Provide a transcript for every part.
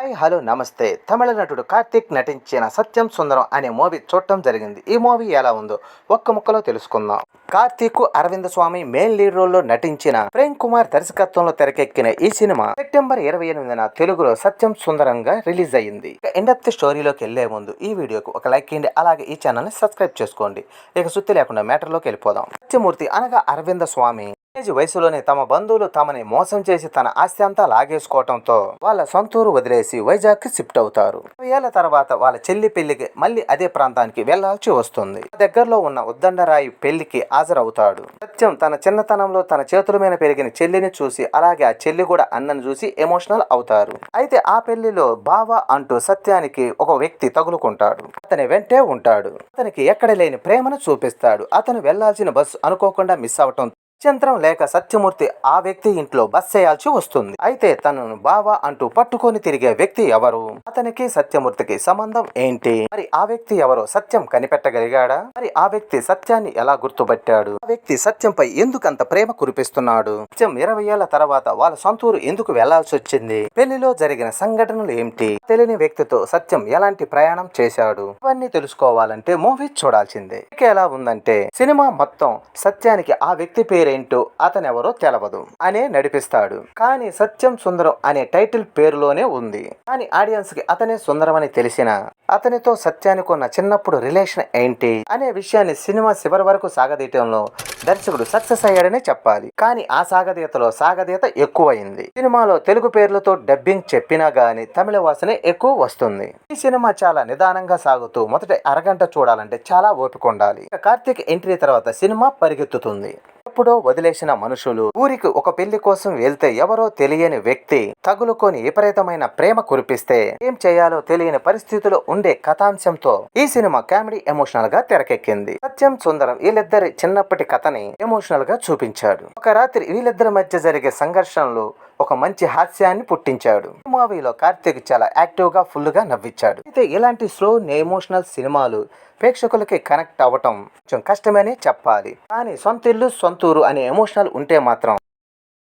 Hi hello నమస్తే. తమిళ నటుడు కార్తీక్ నటించిన సత్యం సుందరం అనే మూవీ చూడటం జరిగింది. ఈ మూవీ ఎలా ఉందో ఒక్క ముక్కలో తెలుసుకుందాం. కార్తీక్ అరవింద స్వామి మెయిన్ లీడ్ రోల్లో నటించిన ప్రేమ్ కుమార్ దర్శకత్వంలో తెరకెక్కిన ఈ సినిమా సెప్టెంబర్ ఇరవై ఎనిమిదిన తెలుగులో సత్యం సుందరంగా రిలీజ్ అయ్యింది. ఇక ఎండప్ స్టోరీలోకి వెళ్ళే ముందు ఈ వీడియోకు ఒక లైక్ ఇవ్వండి అలాగే ఈ ఛానల్ని సబ్స్క్రైబ్ చేసుకోండి. ఇక సుత్తి లేకుండా మ్యాటర్లోకి వెళ్ళిపోదాం. సత్యమూర్తి అనగా అరవింద స్వామి. టీనేజ్ వయసులోనే తమ బంధువులు తమని మోసం చేసి తన ఆస్తి అంతా లాగేసుకోవటంతో వాళ్ళ సొంతూరు వదిలేసి వైజాగ్కి షిఫ్ట్ అవుతారు. ఏళ్ళ తర్వాత వాళ్ళ చెల్లి పెళ్ళికి మళ్ళీ అదే ప్రాంతానికి వెళ్ళాల్సి వస్తుంది. దగ్గరలో ఉన్న ఉద్దండరాయి పెళ్ళికి హాజరవుతాడు. సత్యం తన చిన్నతనంలో తన చేతుల మీద పెరిగిన చెల్లిని చూసి అలాగే ఆ చెల్లి కూడా అన్నను చూసి ఎమోషనల్ అవుతారు. అయితే ఆ పెళ్ళిలో బావ అంటూ సత్యానికి ఒక వ్యక్తి తగులుకుంటాడు. అతని వెంటే ఉంటాడు. అతనికి ఎక్కడ లేని ప్రేమను చూపిస్తాడు. అతను వెళ్ళాల్సిన బస్సు అనుకోకుండా మిస్ అవటం చంద్రం లేక సత్యమూర్తి ఆ వ్యక్తి ఇంట్లో బస్ చేయాల్సి వస్తుంది. అయితే తనను బావా అంటూ పట్టుకొని తిరిగే వ్యక్తి ఎవరు? అతనికి సత్యమూర్తికి సంబంధం ఏంటి? మరి ఆ వ్యక్తి ఎవరో సత్యం కనిపెట్టగలిగాడా? మరి ఆ వ్యక్తి సత్యాన్ని ఎలా గుర్తుపట్టాడు? ఆ వ్యక్తి సత్యంపై ఎందుకంత ప్రేమ కురిపిస్తున్నాడు? సత్యం ఇరవై ఏళ్ళ తర్వాత వాళ్ళ సొంతూరు ఎందుకు వెళ్ళాల్సి వచ్చింది? పెళ్ళిలో జరిగిన సంఘటనలు ఏమిటి? తెలియని వ్యక్తితో సత్యం ఎలాంటి ప్రయాణం చేశాడు? ఇవన్నీ తెలుసుకోవాలంటే మూవీ చూడాల్సిందే. ఎలా ఉందంటే సినిమా మొత్తం సత్యానికి ఆ వ్యక్తి పేరు పేరేంటో అతనెవరో తెలవదు. అనే నడిపిస్తాడు. కానీ సత్యం సుందరం అనే టైటిల్ పేరులోనే ఉంది. కానీ ఆడియన్స్కి అతనే సుందరం అని తెలిసిన అతనితో సత్యానికి ఉన్న చిన్నప్పుడు రిలేషన్ ఏంటి అనే విషయాన్ని సినిమా చివరి వరకు సాగదీయటంలో దర్శకుడు సక్సెస్ అయ్యాడనే చెప్పాలి. కానీ ఆ సాగదీతలో సాగదీత ఎక్కువైంది. సినిమాలో తెలుగు పేర్లతో డబ్బింగ్ చెప్పినా గానీ తమిళ వాసనే ఎక్కువ వస్తుంది. ఈ సినిమా చాలా నిదానంగా సాగుతూ మొదట అరగంట చూడాలంటే చాలా ఓపిక ఉండాలి. కార్తీక్ ఎంట్రీ తర్వాత సినిమా పరిగెత్తుతుంది. ఎప్పుడో వదిలేసిన మనుషులు ఊరికి ఒక పెళ్ళి కోసం వెళ్తే ఎవరో తెలియని వ్యక్తి తగులుకొని విపరీతమైన ప్రేమ కురిపిస్తే ఏం చేయాలో తెలియని పరిస్థితిలో ఉండే కథాంశంతో ఈ సినిమా కామెడీ ఎమోషనల్గా తెరకెక్కింది. సత్యం సుందరం వీళ్ళిద్దరి చిన్నప్పటి కథని ఎమోషనల్గా చూపించాడు. ఒక రాత్రి వీళ్ళిద్దరి మధ్య జరిగే సంఘర్షణలు ఒక మంచి హాస్యాన్ని పుట్టించాడు. మూవీలో కార్తీక్ చాలా యాక్టివ్గా ఫుల్గా నవ్వించాడు. అయితే ఇలాంటి స్లో ఎమోషనల్ సినిమాలు ప్రేక్షకులకి కనెక్ట్ అవ్వటం కొంచెం కష్టమనే చెప్పాలి. కానీ సొంత ఇల్లు సొంతూరు అనే ఎమోషనల్ ఉంటే మాత్రం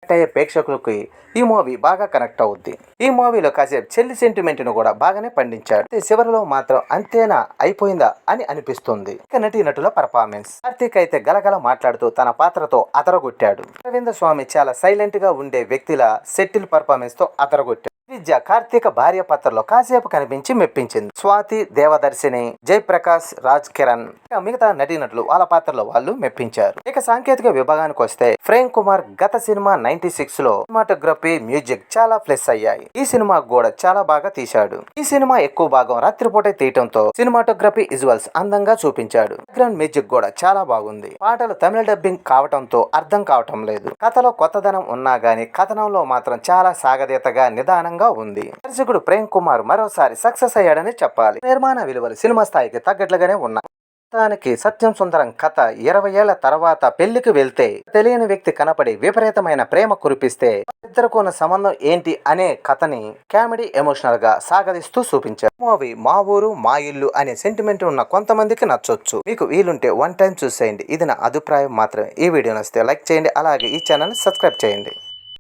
కనెక్ట్ అయ్యే ప్రేక్షకులకి ఈ మూవీ బాగా కనెక్ట్ అవుద్ది. ఈ మూవీలో కాసేపు చెల్లి సెంటిమెంట్ను కూడా బాగానే పండించాడు. చివరిలో మాత్రం అంతేనా అయిపోయిందా అని అనిపిస్తుంది. ఇక నటీ నటుల పర్ఫార్మెన్స్ కార్తీక్ అయితే గలగల మాట్లాడుతూ తన పాత్రతో అదరగొట్టాడు. అరవింద స్వామి చాలా సైలెంట్గా ఉండే వ్యక్తిలా సెటిల్ పర్ఫార్మెన్స్తో అదరగొట్టాడు. విద్య కార్తీక భార్య పాత్రలో కాసేపు కనిపించి మెప్పించింది. స్వాతి దేవదర్శిని జయప్రకాష్ రాజ్ కిరణ్. మిగతా నటీనటులు వాళ్ళ పాత్రలో వాళ్ళు మెప్పించారు. ఇక సాంకేతిక విభాగానికి వస్తే ప్రేమ్ కుమార్ గత సినిమా నైన్టీ సిక్స్లో సినిమాటోగ్రఫీ మ్యూజిక్ చాలా ప్లస్ అయ్యాయి. ఈ సినిమా కూడా చాలా బాగా తీశాడు. ఈ సినిమా ఎక్కువ భాగం రాత్రిపూటే తీయటంతో సినిమాటోగ్రఫీ విజువల్స్ అందంగా చూపించాడు. బ్యాక్గ్రౌండ్ మ్యూజిక్ కూడా చాలా బాగుంది. పాటలు తమిళ డబ్బింగ్ కావటంతో అర్థం కావటం లేదు. కథలో కొత్తదనం ఉన్నా గానీ కథనంలో మాత్రం చాలా సాగదీతగా నిదానంగా ఉంది. దర్శకుడు ప్రేమ్ కుమార్ మరోసారి సక్సెస్ అయ్యాడని చెప్పాలి. నిర్మాణ విలువలు సినిమా స్థాయికి తగ్గట్లుగానే ఉన్నాయి. మొత్తానికి సత్యం సుందరం కథ ఇరవై ఏళ్ళ తర్వాత పెళ్ళికి వెళ్తే తెలియని వ్యక్తి కనపడి విపరీతమైన ప్రేమ కురిపిస్తే ఇద్దరికి ఉన్న సంబంధం ఏంటి అనే కథని కామెడీ ఎమోషనల్గా సాగదిస్తూ చూపించారు. మూవీ మా ఊరు మా ఇల్లు అనే సెంటిమెంట్ ఉన్న కొంతమందికి నచ్చొచ్చు. మీకు వీలుంటే వన్ టైం చూసేయండి. ఇది నా అభిప్రాయం మాత్రమే. ఈ వీడియో నచ్చితే లైక్ చేయండి. అలాగే ఈ ఛానల్ సబ్స్క్రైబ్ చేయండి.